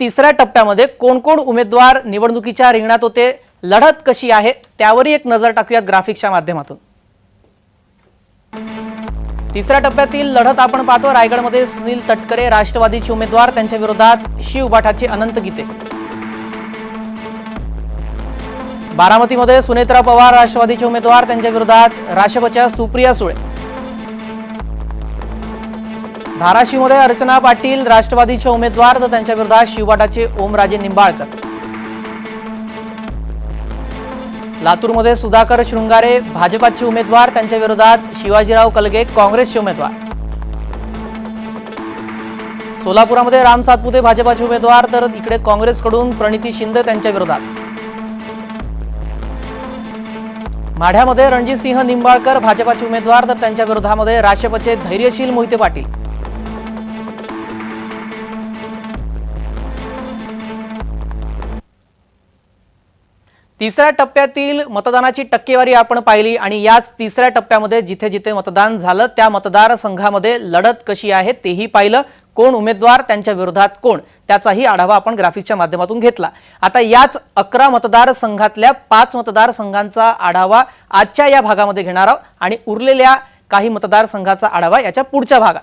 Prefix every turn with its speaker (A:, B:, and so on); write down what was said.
A: तिसऱ्या टप्प्यामध्ये कोण कोण उमेदवार निवडणुकीच्या रिंगणात होते लढत कशी आहे त्यावरही एक नजर टाकूयात ग्राफिक्सच्या माध्यमातून. तिसऱ्या टप्प्यातील लढत आपण पाहतो रायगडमध्ये सुनील तटकरे राष्ट्रवादीचे उमेदवार त्यांच्या विरोधात शिव अनंत गीते. बारामतीमध्ये सुनेत्रा पवार राष्ट्रवादीचे उमेदवार त्यांच्या विरोधात राष्ट्रपच्या सुप्रिया सुळे. धाराशिवमध्ये अर्चना पाटील राष्ट्रवादीचे उमेदवार तर त्यांच्या विरोधात शिवबाटाचे ओमराजे निंबाळकर. लातूरमध्ये सुधाकर शृंगारे भाजपाचे उमेदवार त्यांच्या विरोधात शिवाजीराव कलगे काँग्रेसचे उमेदवार. सोलापुरामध्ये राम सातपुते भाजपाचे उमेदवार तर इकडे काँग्रेसकडून प्रणिती शिंदे त्यांच्या विरोधात. माढ्यामध्ये रणजितसिंह निंबाळकर भाजपाचे उमेदवार तर त्यांच्या विरोधामध्ये राष्ट्रपचे धैर्यशील मोहिते पाटील. तिसऱ्या टप्प्यातील मतदानाची टक्केवारी आपण पाहिली आणि याच तिसऱ्या टप्प्यामध्ये जिथे जिथे मतदान झालं त्या मतदारसंघामध्ये लढत कशी आहे तेही पाहिलं. कोण उमेदवार त्यांच्या विरोधात कोण? त्याचाही आढावा आपण ग्राफिक्सच्या माध्यमातून घेतला. आता याच अकरा मतदारसंघातल्या पाच मतदारसंघांचा आढावा आजच्या या भागामध्ये घेणार आहोत आणि उरलेल्या काही मतदारसंघाचा आढावा याच्या पुढच्या भागात.